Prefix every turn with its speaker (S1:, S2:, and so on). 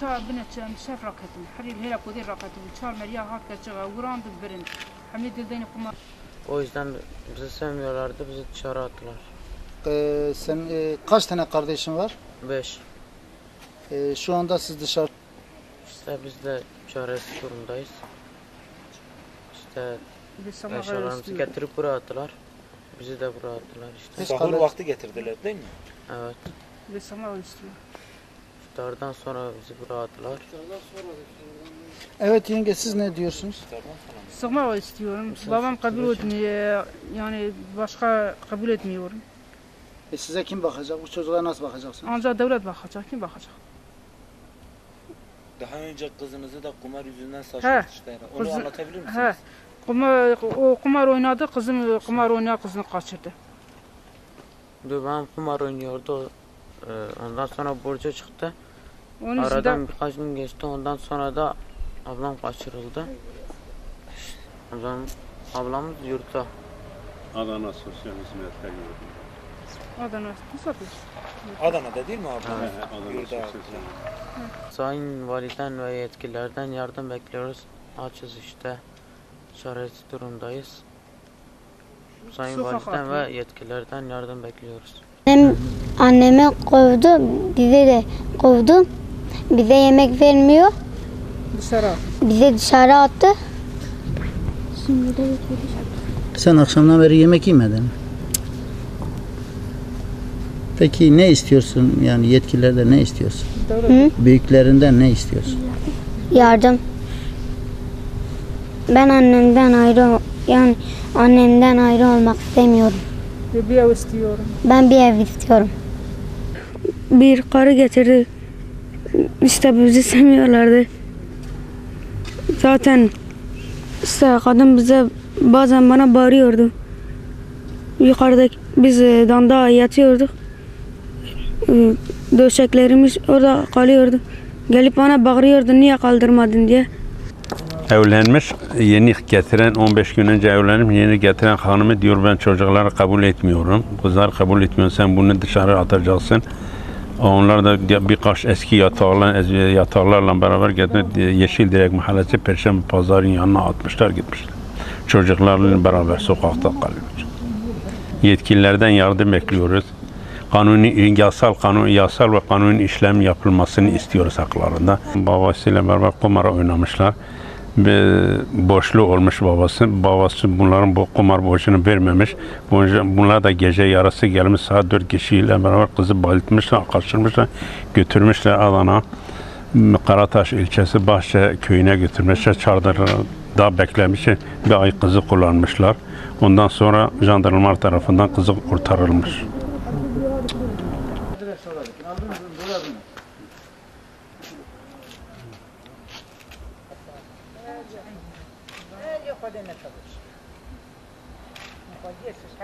S1: چا بنچم شف راکتم حریر هلا کودی راکتم چال مریا hak kaçığa vuran da birin hamle dilden kuma
S2: O yüzden bizi sevmiyorlardı, bizi dışarı attılar.
S3: Ee, sen e, kaç tane kardeşin var?
S2: 5.
S3: Ee, şu anda siz dışarı
S2: İşte biz de çaresiz durumdayız. İşte
S1: bir sama
S2: eşyalarımızı
S1: istiyor.
S2: getirip buraya attılar. Bizi de buraya attılar işte.
S3: Hiç
S4: Sahur
S3: kalır-
S4: vakti getirdiler değil mi?
S2: Evet.
S1: Bir sama istiyor.
S2: İftardan sonra bizi buraya attılar.
S3: Evet yenge siz ne diyorsunuz?
S1: Sama istiyorum. Babam kabul etmiyor. Yani başka kabul etmiyorum.
S3: E, size kim bakacak? Bu çocuklara nasıl bakacaksınız?
S1: Ancak devlet bakacak. Kim bakacak?
S4: Daha önce kızınızı da kumar yüzünden
S1: He.
S4: saçmışlar. Onu
S1: Kızı-
S4: anlatabilir misiniz?
S1: He. Kumar, o kumar oynadı. Kızım kumar oynayan kızını kaçırdı.
S2: Ben kumar oynuyordu. Ee, Ondan sonra borca çıktı.
S1: Onun
S2: Aradan
S1: yüzünden
S2: birkaç gün geçti. Ondan sonra da ablam kaçırıldı. Ablam, ablamız yurtta.
S5: Adana Sosyal Hizmetler Yurdu.
S1: Adana nasıl yapıyorsun?
S4: Adana'da değil mi abi?
S5: He, Adana Sosyal. Hizmetler.
S2: Sayın validen ve yetkililerden yardım bekliyoruz. Açız işte. Çaresiz durumdayız. Sayın
S1: Sokak
S2: validen ve yetkililerden yardım bekliyoruz.
S6: Annem annemi kovdu, bize de kovdu. Bize yemek vermiyor,
S1: Dışarı.
S6: bize dışarı attı.
S3: Sen akşamdan beri yemek yemedin? Peki ne istiyorsun? Yani yetkililerden ne istiyorsun?
S6: Hı?
S3: Büyüklerinden ne istiyorsun?
S6: Yardım. Ben annemden ayrı, yani annemden ayrı olmak istemiyorum.
S1: Bir ev istiyorum.
S6: Ben bir ev istiyorum.
S7: Bir karı getirdi. İşte bizi sevmiyorlardı. Zaten işte kadın bize bazen bana bağırıyordu. Yukarıda biz e, danda yatıyorduk. E, Döşeklerimiz orada kalıyordu. Gelip bana bağırıyordu niye kaldırmadın diye.
S5: Evlenmiş, yeni getiren 15 gün önce evlenip yeni getiren hanımı diyor ben çocukları kabul etmiyorum. Kızlar kabul etmiyor. Sen bunu dışarı atacaksın. Onlar da birkaç eski yataklarla, yataklarla beraber getirip Yeşil Direk Mahallesi Perşembe Pazarı'nın yanına atmışlar gitmişler. Çocuklarla beraber sokakta kalıyor. Yetkililerden yardım bekliyoruz. Kanuni, yasal, kanun, yasal ve kanuni işlem yapılmasını istiyoruz haklarında. Babasıyla beraber kumara oynamışlar. Bir boşluğu olmuş babası. Babası bunların bu kumar borcunu vermemiş. Bunlar da gece yarısı gelmiş saat 4 kişiyle beraber kızı bayıltmışlar, kaçırmışlar, götürmüşler Adana. Karataş ilçesi Bahçe köyüne götürmüşler. Çardırda beklemiş. Bir ay kızı kullanmışlar. Ondan sonra jandarmalar tarafından kızı kurtarılmış. يأخذ النتائج. يأخذ يسوس